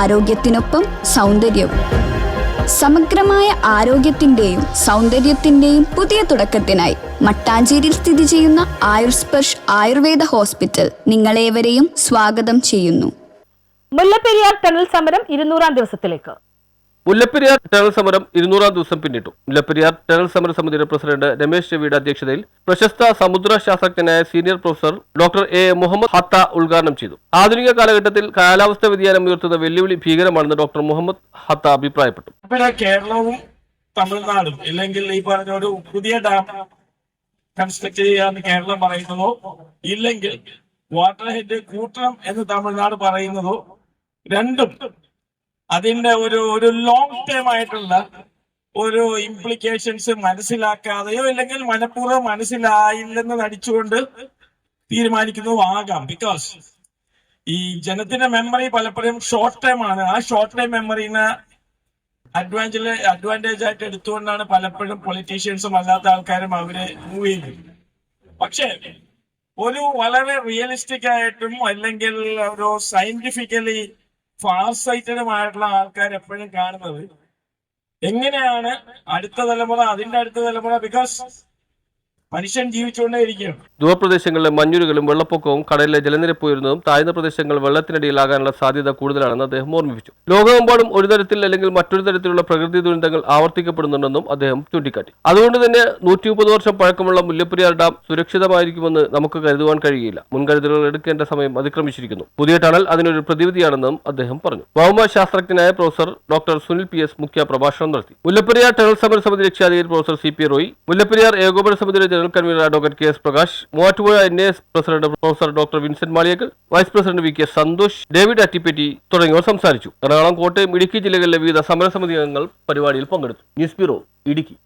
ആരോഗ്യത്തിനൊപ്പം സൗന്ദര്യവും. സമഗ്രമായ ആരോഗ്യത്തിന്റെയും സൗന്ദര്യത്തിന്റെയും പുതിയ തുടക്കത്തിനായി മട്ടാഞ്ചേരിയിൽ സ്ഥിതി ചെയ്യുന്ന ആയുർസ്പർശ് ആയുർവേദ ഹോസ്പിറ്റൽ നിങ്ങളേവരെയും സ്വാഗതം ചെയ്യുന്നു. മുല്ലപ്പെരിയാർ ടണൽ സമരം ഇരുന്നൂറാം ദിവസത്തിലേക്ക്. മുല്ലപ്പെരിയാർ ടണൽ സമരം ഇരുന്നൂറാം ദിവസം പിന്നിട്ടു. മുല്ലപ്പെരിയാർ ടണൽ സമര സമിതിയുടെ പ്രസിഡന്റ് രമേശ് രവിയുടെ അധ്യക്ഷതയിൽ പ്രശസ്ത സമുദ്ര ശാസ്ത്രജ്ഞനായ senior professor doctor A. Muhammad Hatha ഉദ്ഘാടനം ചെയ്തു. ആധുനിക കാലഘട്ടത്തിൽ കാലാവസ്ഥ വ്യതിയാനം ഉയർത്തുന്ന വെല്ലുവിളി ഭീകരമാണെന്ന് ഡോക്ടർ മുഹമ്മദ് ഹത്ത അഭിപ്രായപ്പെട്ടു. കേരളവും തമിഴ്നാടും അല്ലെങ്കിൽ ഈ പറഞ്ഞ ഒരു പുതിയ ഡാം കൺസ്ട്രക്ട് ചെയ്യാന്ന് കേരളം പറയുന്നതോ ഇല്ലെങ്കിൽ വാട്ടർ ഹെഡ് കൂട്ടണം എന്ന് തമിഴ്നാട് പറയുന്നതോ രണ്ടും അതിന്റെ ഒരു ഒരു ലോങ് ടേം ആയിട്ടുള്ള ഒരു ഇംപ്ലിക്കേഷൻസ് മനസ്സിലാക്കാതെയോ ഇല്ലെങ്കിൽ മനഃപൂർവം മനസ്സിലായില്ലെന്ന് നടിച്ചുകൊണ്ട് തീരുമാനിക്കുന്നതും ആകാം. ബിക്കോസ് ഈ ജനത്തിന്റെ മെമ്മറി പലപ്പോഴും ഷോർട്ട് ടൈം ആണ്. ആ ഷോർട്ട് ടൈം മെമ്മറിനെ അഡ്വാന്റേജ് അഡ്വാന്റേജ് ആയിട്ട് എടുത്തുകൊണ്ടാണ് പലപ്പോഴും പൊളിറ്റീഷ്യൻസും അല്ലാത്ത ആൾക്കാരും അവരെ മൂവ് ചെയ്യുന്നത്. പക്ഷേ ഒരു വളരെ റിയലിസ്റ്റിക് ആയിട്ടും അല്ലെങ്കിൽ ഒരു സയന്റിഫിക്കലി ഫാർസൈറ്റഡുമായിട്ടുള്ള ആൾക്കാർ എപ്പോഴും കാണുന്നത്. എങ്ങനെയാണ് അടുത്ത തലമുറ അതിന്റെ അടുത്ത തലമുറ? ബിക്കോസ് മനുഷ്യൻ ജീവിച്ചുകൊണ്ടേയിരിക്കും. ദൂരപ്രദേശങ്ങളിലെ മഞ്ഞുരുകളും വെള്ളപ്പൊക്കവും കടലിലെ ജലനിരപ്പ് ഉയരുന്നതും താഴ്ന്ന പ്രദേശങ്ങൾ വെള്ളത്തിനടിയിലാകാനുള്ള സാധ്യത കൂടുതലാണെന്ന് അദ്ദേഹം ഓർമ്മിപ്പിച്ചു. ലോകമെമ്പാടും ഒരു തരത്തിൽ അല്ലെങ്കിൽ മറ്റൊരു തരത്തിലുള്ള പ്രകൃതി ദുരന്തങ്ങൾ ആവർത്തിക്കപ്പെടുന്നുണ്ടെന്നും അദ്ദേഹം ചൂണ്ടിക്കാട്ടി. അതുകൊണ്ട് തന്നെ നൂറ്റി മുപ്പത് വർഷം പഴക്കമുള്ള മുല്ലപ്പെരിയാർ ഡാം സുരക്ഷിതമായിരിക്കുമെന്ന് നമുക്ക് കരുതുവാൻ കഴിയില്ല മുൻകരുതലുകൾ എടുക്കേണ്ട സമയം അതിക്രമിച്ചിരിക്കുന്നു. പുതിയ ടണൽ അതിനൊരു പ്രതിവിധിയാണെന്നും അദ്ദേഹം പറഞ്ഞു. ഭൗമ ശാസ്ത്രജ്ഞനായ professor doctor Sunil P S മുഖ്യ പ്രഭാഷണം നടത്തി. മുല്ലപ്പെരിയാർ ടണൽ സമര സമിതി രക്ഷാധികാരി professor C P Roy Mullaperiyar ഏകോപന സമിതിയുടെ general convener advocate K S Prakash Muvattupuzha N S president professor doctor Vincent Maliyakkal vice president V K Santhosh David Attippatti തുടങ്ങിയവർ സംസാരിച്ചു. എറണാകുളം കോട്ടയം ഇടുക്കി ജില്ലകളിലെ വിവിധ സമരസമിതി അംഗങ്ങൾ പരിപാടിയിൽ പങ്കെടുത്തു. News bureau Idukki.